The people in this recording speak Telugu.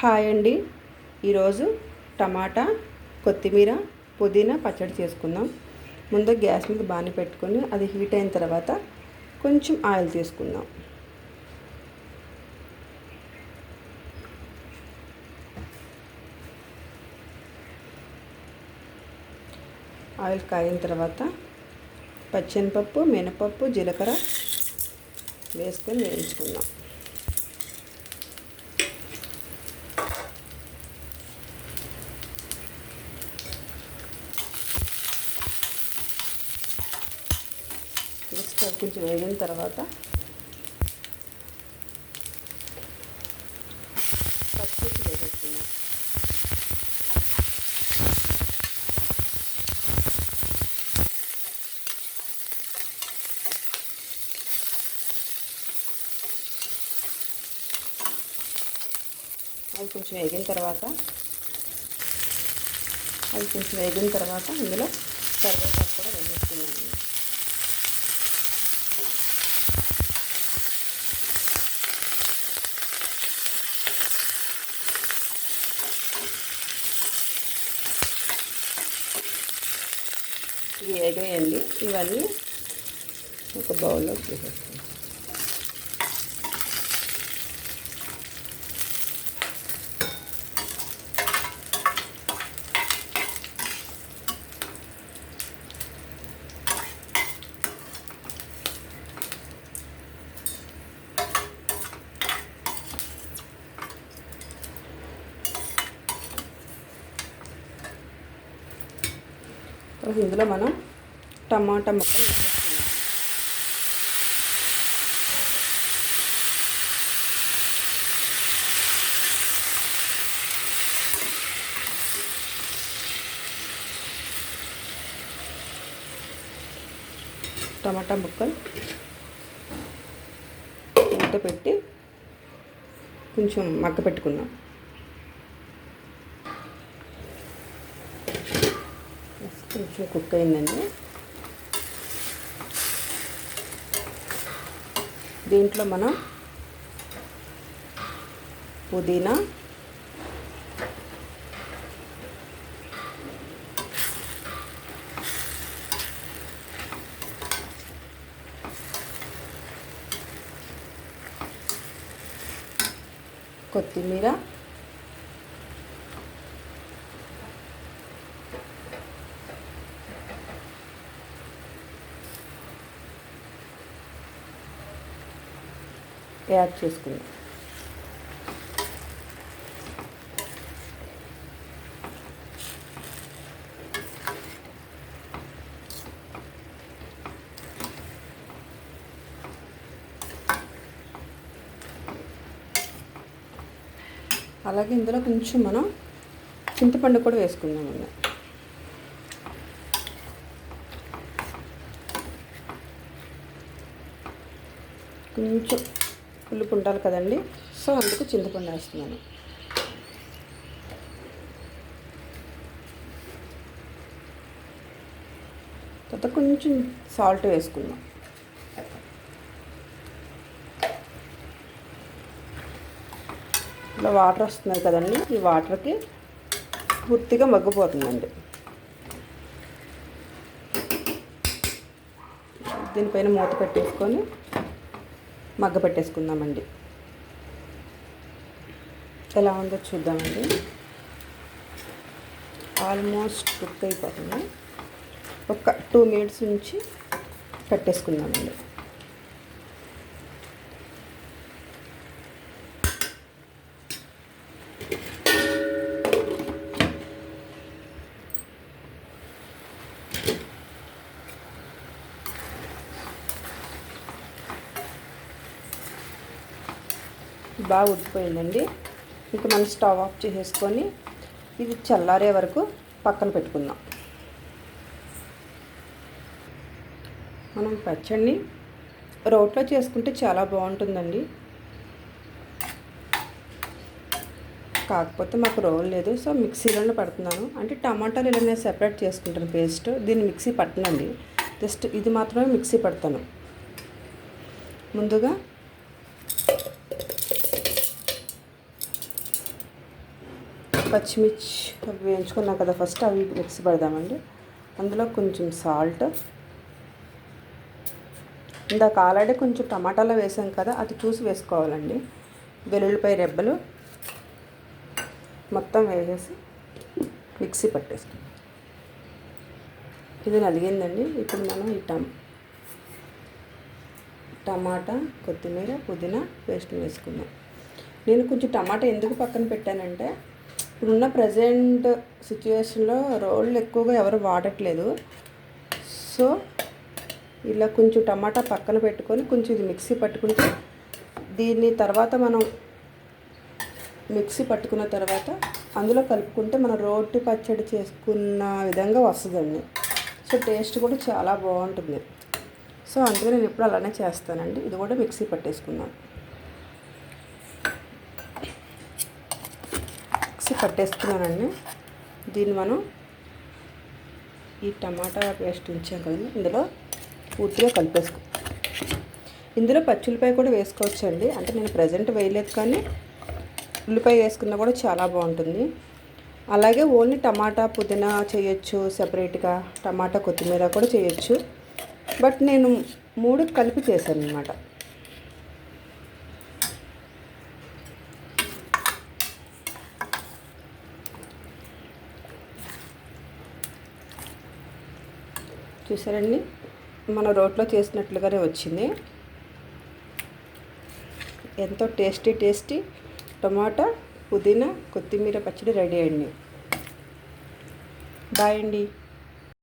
హాయ్ అండి. ఈరోజు టమాటా కొత్తిమీర పుదీనా పచ్చడి చేసుకుందాం. ముందు గ్యాస్ మీద బాగా పెట్టుకొని అది హీట్ అయిన తర్వాత కొంచెం ఆయిల్ తీసుకుందాం. ఆయిల్ కాగిన తర్వాత పచ్చనిపప్పు మినపప్పు జీలకర్ర వేసుకొని వేయించుకుందాం. నెక్స్ట్ కొంచెం వేగిన తర్వాత పచ్చిమిర్చి వేసేస్తున్నాం. అది కొంచెం వేగిన తర్వాత అది కొంచెం వేగిన తర్వాత ఇందులో కరివేపాకు కూడా వేసేస్తున్నాను. ఇవి వేగేయండి ఇవన్నీ ఒక బౌల్లో తీసేస్తాను తర్వాత ఇందులో మనం టమాటా ముక్కలు వేసేస్తున్నాం. టమాటా ముక్కలు మూత పెట్టి కొంచెం మగ్గ పెట్టుకున్నాం కొంచెం కుక్ అయిందండి దీంట్లో మనం పుదీనా కొత్తిమీర యాడ్ చేసుకుందాం. అలాగే ఇందులో కొంచెం మనం చింతపండు కూడా వేసుకుందాం కొంచెం పులుపు ఉండాలి కదండి. సో అందుకు చింతపండు వేస్తున్నాను. తర్వాత కొంచెం సాల్ట్ వేసుకుందాం. ఇలా వాటర్ వస్తున్నాయి కదండి. ఈ వాటర్కి పూర్తిగా మగ్గిపోతుందండి. దీనిపైన మూత పెట్టేసుకొని మగ్గపెట్టేసుకుందామండి ఎలా ఉందో చూద్దామండి. ఆల్మోస్ట్ కుక్ అయిపోతుంది. ఒక టూ మినిట్స్ నుంచి పెట్టేసుకుందామండి. బాగా ఉడికిపోయిందండి. ఇంకా మనం స్టవ్ ఆఫ్ చేసేసుకొని ఇది చల్లారే వరకు పక్కన పెట్టుకుందాం. మనం పచ్చడిని రోట్లో చేసుకుంటే చాలా బాగుంటుందండి. కాకపోతే మాకు రోల్ లేదు సో మిక్సీలోనే పడుతున్నాను. అంటే టమాటాలు ఇలా నేను సెపరేట్ చేసుకుంటాను పేస్ట్. దీన్ని మిక్సీ పట్టనండి. జస్ట్ ఇది మాత్రమే మిక్సీ పడతాను. ముందుగా పచ్చిమిర్చి అవి వేయించుకున్నాం కదా ఫస్ట్ అవి మిక్సీ పెడదామండి. అందులో కొంచెం సాల్ట్. ఇందాక ఆల్రెడీ కొంచెం టమాటాలో వేసాం కదా అది చూసి వేసుకోవాలండి. వెల్లుల్లిపాయ రెబ్బలు మొత్తం వేసేసి మిక్సీ పట్టేస్తాం. ఇది నలిగిందండి. ఇప్పుడు మనం ఈ టమ్ టమాటా కొత్తిమీర పుదీనా పేస్ట్ వేసుకుందాం. నేను కొంచెం టమాటా ఎందుకు పక్కన పెట్టానంటే ఇప్పుడున్న ప్రజెంట్ సిచ్యువేషన్లో రోళ్ళు ఎక్కువగా ఎవరు వాడట్లేదు. సో ఇలా కొంచెం టమాటా పక్కన పెట్టుకొని కొంచెం ఇది మిక్సీ పట్టుకుంటే దీన్ని తర్వాత మనం మిక్సీ పట్టుకున్న తర్వాత అందులో కలుపుకుంటే మనం రోటి పచ్చడి చేసుకున్న విధంగా వస్తుందండి. సో టేస్ట్ కూడా చాలా బాగుంటుంది. సో అందుకే నేను ఎప్పుడు అలానే చేస్తానండి. ఇది కూడా మిక్సీ పట్టేసుకున్నాను. మిక్సీ పట్టేసుకున్నానండి దీన్ని మనం ఈ టమాటా పేస్ట్ ఉంచాం కదండి ఇందులో పూర్తిగా కలిపేసుకో ఇందులో పచ్చులపాయ కూడా వేసుకోవచ్చండి. అంటే నేను ప్రజెంట్ వేయలేదు కానీ ఉల్లిపాయ వేసుకున్నా కూడా చాలా బాగుంటుంది. అలాగే ఓన్లీ టమాటా పుదీనా చేయొచ్చు సపరేట్గా టమాటా కొత్తిమీర కూడా చేయొచ్చు. బట్ నేను మూడు కలిపి చేశాను అనమాట చూసారండి? మన రోట్లో చేసినట్లుగానే వచ్చింది. ఎంతో టేస్టీ టేస్టీ టమాటా పుదీనా కొత్తిమీర పచ్చడి రెడీ అండి. బాయ్ అండి.